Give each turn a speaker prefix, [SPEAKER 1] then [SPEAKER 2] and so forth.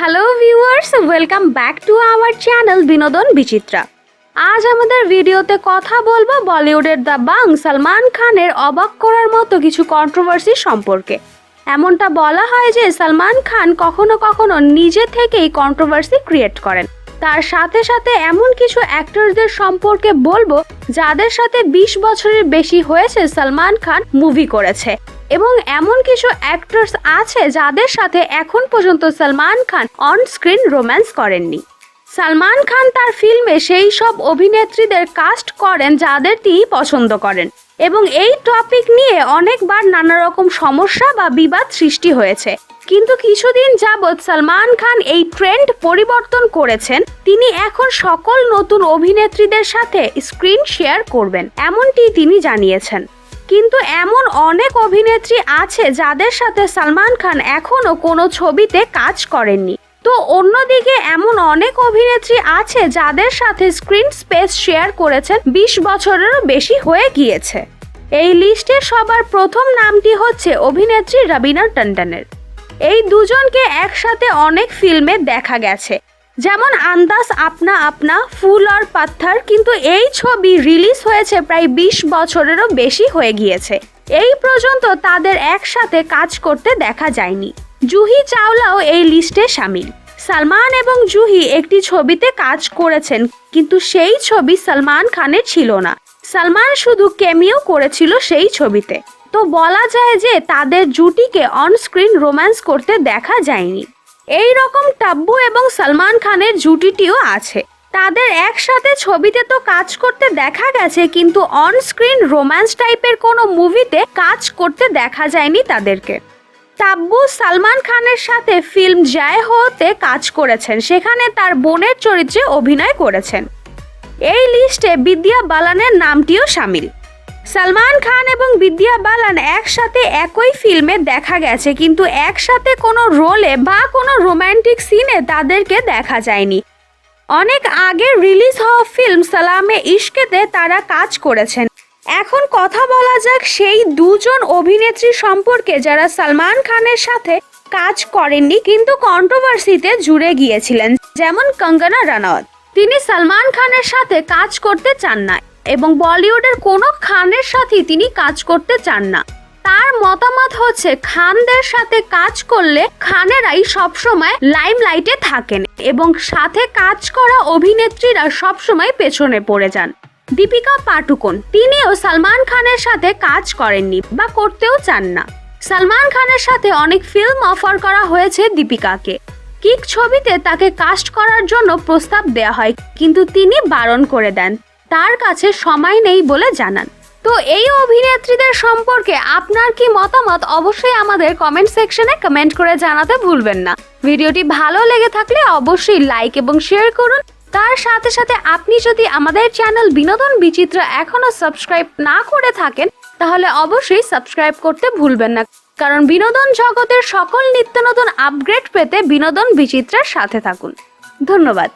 [SPEAKER 1] Hello viewers welcome back to our channel Binodon Bichitra আজ আমাদের ভিডিওতে কথা বলব বলিউডের দ্য বাং সালমান খানের অবাক করার মতো কিছু কন্ট্রোভার্সি সম্পর্কে। এমনটা বলা হয় যে সালমান খান কখনো কখনো নিজে থেকেই কন্ট্রোভার্সি ক্রিয়েট করেন। তার সাথে সাথে এমন কিছু অ্যাক্টরদের সম্পর্কে বলব যাদের সাথে বিশ বছরের বেশি হয়েছে সালমান খান মুভি করেছে। এবং এমন কিছু অ্যাক্টরস আছে যাদের সাথে এখন পর্যন্ত Salman Khan on screen romance করেননি। সালমান খান তার ফিল্মে সেই সব অভিনেত্রীদের কাস্ট করেন যাদের তিনি পছন্দ করেন এবং এই টপিক নিয়ে অনেকবার নানা রকম সমস্যা বা বিবাদ সৃষ্টি হয়েছে। কিন্তু কিছুদিন যাবৎ সালমান খান এই ট্রেন্ড পরিবর্তন করেছেন। তিনি এখন সকল নতুন অভিনেত্রীদের সাথে স্ক্রিন শেয়ার করবেন, এমনটি তিনি জানিয়েছেন। কিন্তু এমন অনেক অভিনেত্রী আছে যাদের সাথে সালমান খান এখনও কোনো ছবিতে কাজ করেননি। তো অন্যদিকে এমন অনেক অভিনেত্রী আছে যাদের সাথে স্ক্রিন স্পেস শেয়ার করেছেন বিশ বছরেরও বেশি হয়ে গিয়েছে। এই লিস্টে সবার প্রথম নামটি হচ্ছে অভিনেত্রী রবিনা টন্ডনের। এই দুজনকে একসাথে অনেক ফিল্মে দেখা গেছে। যেমন আন্দাজ আপনা আপনা, ফুল আর পাত্থার কিন্তু এই ছবি রিলিজ হয়েছে প্রায় বিশ বছরেরও বেশি হয়ে গিয়েছে। এই পর্যন্ত তাদের একসাথে কাজ করতে দেখা যায়নি। জুহি চাওলাও এই লিস্টে সামিল। সালমান এবং জুহি একটি ছবিতে কাজ করেছেন, কিন্তু সেই ছবি সালমান খানের ছিল না। সালমান শুধু কেমিও করেছিল সেই ছবিতে। তো বলা যায় যে তাদের জুটিকে অনস্ক্রিন রোম্যান্স করতে দেখা যায়নি। এই রকম টাব্বু এবং সালমান খানের জুটিটিও আছে। তাদের একসাথে ছবিতে তো কাজ করতে দেখা গেছে, কিন্তু অন স্ক্রিন রোম্যান্স টাইপের কোনো মুভিতে কাজ করতে দেখা যায়নি তাদেরকে। তাব্বু সালমান খানের সাথে ফিল্ম জয় হোতে কাজ করেছেন, সেখানে তার বোনের চরিত্রে অভিনয় করেছেন। এই লিস্টে বিদ্যা বালানের নামটিও সামিল। সালমান খান এবং বিদ্যা বালান একসাথে একই ফিল্মে দেখা গেছে, কিন্তু একসাথে কোনো রোলে বা কোনো রোম্যান্টিক সিনে তাদেরকে দেখা যায়নি। অনেক আগে রিলিজ হওয়া ফিল্ম সালামে ইশকেতে তারা কাজ করেছেন। এখন কথা বলা যাক সেই দুজন অভিনেত্রী সম্পর্কে যারা সালমান খানের সাথে কাজ করেননি, কিন্তু কন্ট্রোভার্সিতে জুড়ে গিয়েছিলেন, যেমন কঙ্গনা রানাওয়াত তিনি সালমান খানের সাথে কাজ করতে চান না এবং বলিউডের কোনো খানের সাথে তিনি কাজ করতে চান না। তার মতামত হচ্ছে, খানদের সাথে কাজ করলে খানেরাই সবসময় লাইমলাইটে থাকেন এবং সাথে কাজ করা অভিনেত্রীরা সবসময় পেছনে পড়ে যান। দীপিকা পাটুকোন তিনিও সালমান খানের সাথে কাজ করেননি বা করতেও চান না। সালমান খানের সাথে অনেক ফিল্ম অফার করা হয়েছে দীপিকাকে। কিক ছবিতে তাকে কাস্ট করার জন্য প্রস্তাব দেওয়া হয়, কিন্তু তিনি বারণ করে দেন। তার কাছে সময় নেই বলে জানান। তো এই অভিনেত্রীদের সম্পর্কে আপনার কি মতামত অবশ্যই আমাদের কমেন্ট সেকশনে কমেন্ট করে জানাতে ভুলবেন না। ভিডিওটি ভালো লেগে থাকলে অবশ্যই লাইক এবং শেয়ার করুন। তার সাথে সাথে আপনি যদি আমাদের চ্যানেল বিনোদন বিচিত্র এখনও সাবস্ক্রাইব না করে থাকেন, তাহলে অবশ্যই সাবস্ক্রাইব করতে ভুলবেন না। কারণ বিনোদন জগতের সকল নিত্য নতুন আপগ্রেড পেতে বিনোদন বিচিত্রার সাথে থাকুন। ধন্যবাদ।